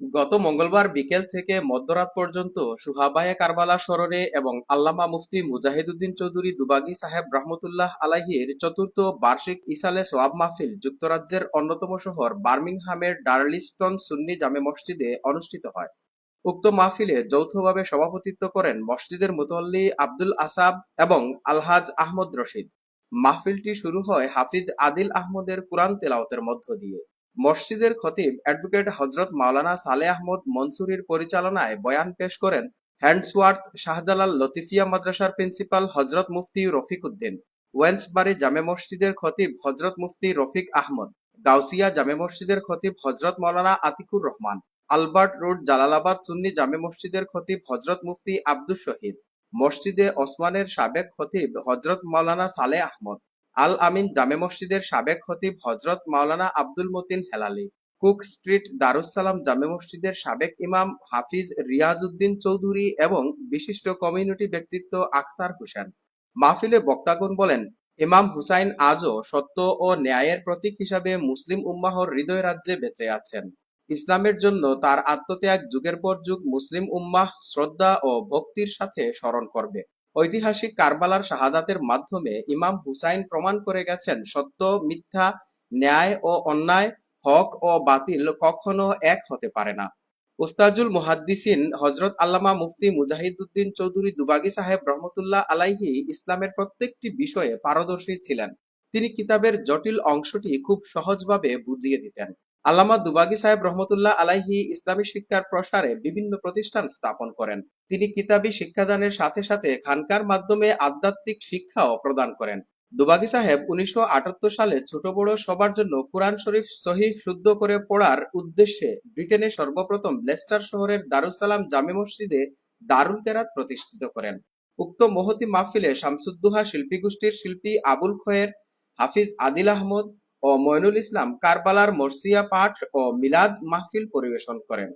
গত মঙ্গলবার বিকেল থেকে মধ্যরাত পর্যন্ত সুহাবায়ে কারবালা স্মরণে এবং আল্লামা মুফতি মুজাহিদুদ্দিন চৌধুরী দুবাগী সাহেব রহমতুল্লাহ আলাহির চতুর্থ বার্ষিক ইসালে সোয়াব মাহফিল যুক্তরাজ্যের অন্যতম শহর বার্মিংহামের ডার্লিস্টন সুন্নি জামে মসজিদে অনুষ্ঠিত হয়। উক্ত মাহফিলে যৌথভাবে সভাপতিত্ব করেন মসজিদের মুতল্লি আব্দুল আসাব এবং আলহাজ আহমদ রশিদ। মাহফিলটি শুরু হয় হাফিজ আদিল আহমদের কুরআন তেলাওতের মধ্য দিয়ে। মসজিদের খতিব অ্যাডভোকেট হজরত মাওলানা সালে আহমদ মনসুরির পরিচালনায় বয়ান পেশ করেন হ্যান্ডসওয়ার্থ শাহজালাল লতিফিয়া মাদ্রাসার প্রিন্সিপাল হজরত মুফতি রফিক উদ্দিন ওয়েন্সবারি জামে মসজিদের খতিব হজরত মুফতি রফিক আহমদ, গাউসিয়া জামে মসজিদের খতিব হজরত মাওলানা আতিকুর রহমান, আলবার্ট রোড জালালাবাদ সুন্নি জামে মসজিদের খতিব হজরত মুফতি আব্দুস শহীদ, মসজিদে ওসমানের সাবেক খতিব হজরত মাওলানা সালে আহমদ আল আমিন জামে মসজিদের সাবেক খতিব হজরত মাওলানা আব্দুল মতিন হেলালি, কুক স্ট্রিট দারুসালাম জামে মসজিদের সাবেক ইমাম হাফিজ রিয়াজউদ্দিন চৌধুরী এবং বিশিষ্ট কমিউনিটি ব্যক্তিত্ব আখতার হোসেন। মাহফিলে বক্তাগণ বলেন, ইমাম হুসাইন আজও সত্য ও ন্যায়ের প্রতীক হিসাবে মুসলিম উম্মাহর হৃদয় রাজ্যে বেঁচে আছেন। ইসলামের জন্য তার আত্মত্যাগ যুগের পর যুগ মুসলিম উম্মাহ শ্রদ্ধা ও ভক্তির সাথে স্মরণ করবে। ঐতিহাসিক কারবালার শাহাদাতের মাধ্যমে ইমাম হুসাইন প্রমাণ করে গেছেন, সত্য, মিথ্যা, ন্যায় ও অন্যায়, হক ও বাতিল কখনো এক হতে পারে না। উস্তাজুল মুহাদ্দিসিন হজরত আল্লামা মুফতি মুজাহিদুদ্দিন চৌধুরী দুবাগী সাহেব রহমতুল্লাহ আলাইহি ইসলামের প্রত্যেকটি বিষয়ে পারদর্শী ছিলেন। তিনি কিতাবের জটিল অংশটি খুব সহজভাবে বুঝিয়ে দিতেন। আল্লামা দুবাগী সাহেব রহমতুল্লাহ আলাইহি ইসলামী শিক্ষার প্রসারে বিভিন্ন প্রতিষ্ঠান স্থাপন করেন। তিনি কিতাবী শিক্ষাদানের সাথে সাথে খানকার মাধ্যমে আধ্যাত্মিক শিক্ষাও প্রদান করেন। দুবাগী সাহেব উনিশশো সালে ছোট বড় সবার জন্য কোরআন শরীফ সহি শুদ্ধ করে পড়ার উদ্দেশ্যে ব্রিটেনে সর্বপ্রথম লেস্টার শহরের দারুসালাম জামে মসজিদে দারুল কেরাত প্রতিষ্ঠিত করেন। উক্ত মহতি মাহফিলে শামসুদ্দুহা শিল্পী গোষ্ঠীর শিল্পী আবুল খয়ের, হাফিজ আদিল আহমদ ও মইনুল ইসলাম কারবালার মর্সিয়া পাঠ ও মিলাদ মাহফিল পরিবেশন করেন।